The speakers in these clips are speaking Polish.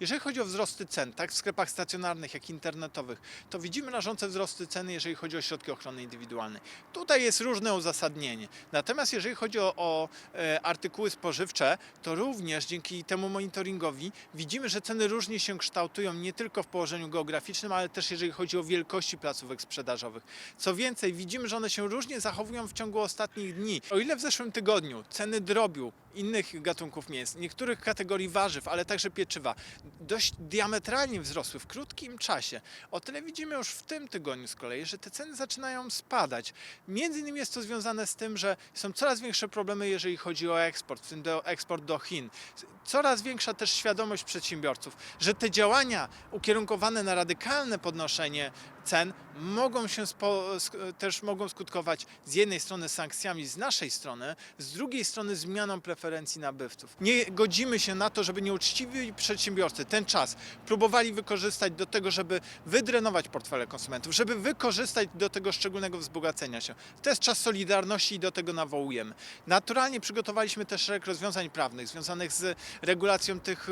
Jeżeli chodzi o wzrosty cen, tak w sklepach stacjonarnych, jak internetowych, to widzimy rażące wzrosty ceny, jeżeli chodzi o środki ochrony indywidualnej. Tutaj jest różne uzasadnienie. Natomiast jeżeli chodzi o, o e, artykuły spożywcze, to również dzięki temu monitoringowi widzimy, że ceny różnie się kształtują nie tylko w położeniu geograficznym, ale też jeżeli chodzi o wielkości placówek sprzedażowych. Co więcej, widzimy, że one się różnie zachowują w ciągu ostatnich dni. O ile w zeszłym tygodniu ceny drobiu, innych gatunków mięs, niektórych kategorii warzyw, ale także pieczywa dość diametralnie wzrosły w krótkim czasie. O tyle widzimy już w tym tygodniu z kolei, że te ceny zaczynają spadać. Między innymi jest to związane z tym, że są coraz większe problemy, jeżeli chodzi o eksport, w tym do, eksport do Chin. Coraz większa też świadomość przedsiębiorców, że te działania ukierunkowane na radykalne podnoszenie cen mogą się też mogą skutkować z jednej strony sankcjami z naszej strony, z drugiej strony zmianą preferencji nabywców. Nie godzimy się na to, żeby nieuczciwi przedsiębiorcy ten czas próbowali wykorzystać do tego, żeby wydrenować portfele konsumentów, żeby wykorzystać do tego szczególnego wzbogacenia się. To jest czas solidarności i do tego nawołujemy. Naturalnie przygotowaliśmy też szereg rozwiązań prawnych związanych z regulacją tych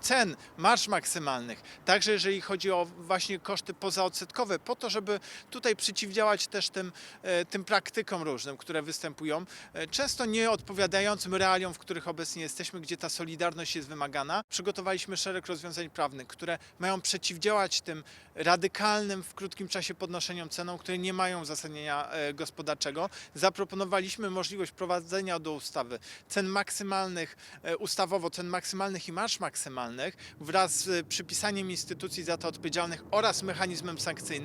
cen, marsz maksymalnych. Także jeżeli chodzi o właśnie koszty pozaodsetkowe, po to, żeby tutaj przeciwdziałać też tym, e, tym praktykom różnym, które występują, e, często nie odpowiadającym realiom, w których obecnie jesteśmy, gdzie ta solidarność jest wymagana. Przygotowaliśmy szereg rozwiązań prawnych, które mają przeciwdziałać tym radykalnym w krótkim czasie podnoszeniom ceną, które nie mają uzasadnienia e, gospodarczego. Zaproponowaliśmy możliwość prowadzenia do ustawy cen maksymalnych, ustawowo cen maksymalnych i marsz maksymalnych wraz z przypisaniem instytucji za to odpowiedzialnych oraz mechanizmem sankcyjnym,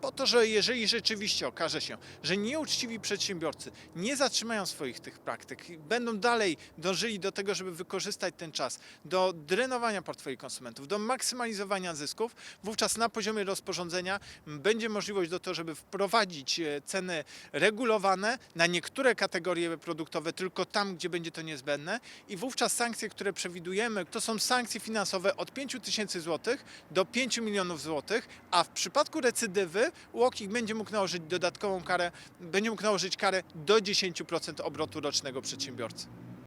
po to, że jeżeli rzeczywiście okaże się, że nieuczciwi przedsiębiorcy nie zatrzymają swoich tych praktyk, będą dalej dążyli do tego, żeby wykorzystać ten czas do drenowania portfeli konsumentów, do maksymalizowania zysków, wówczas na poziomie rozporządzenia będzie możliwość do tego, żeby wprowadzić e, ceny regulowane na niektóre kategorie produktowe, tylko tam, gdzie będzie to niezbędne. I wówczas sankcje, które przewidujemy, to są sankcje finansowe od 5 tysięcy złotych do 5 milionów złotych, a w przypadku recydywy UOKiK będzie mógł nałożyć dodatkową karę, będzie mógł nałożyć karę do 10% obrotu rocznego przedsiębiorcy.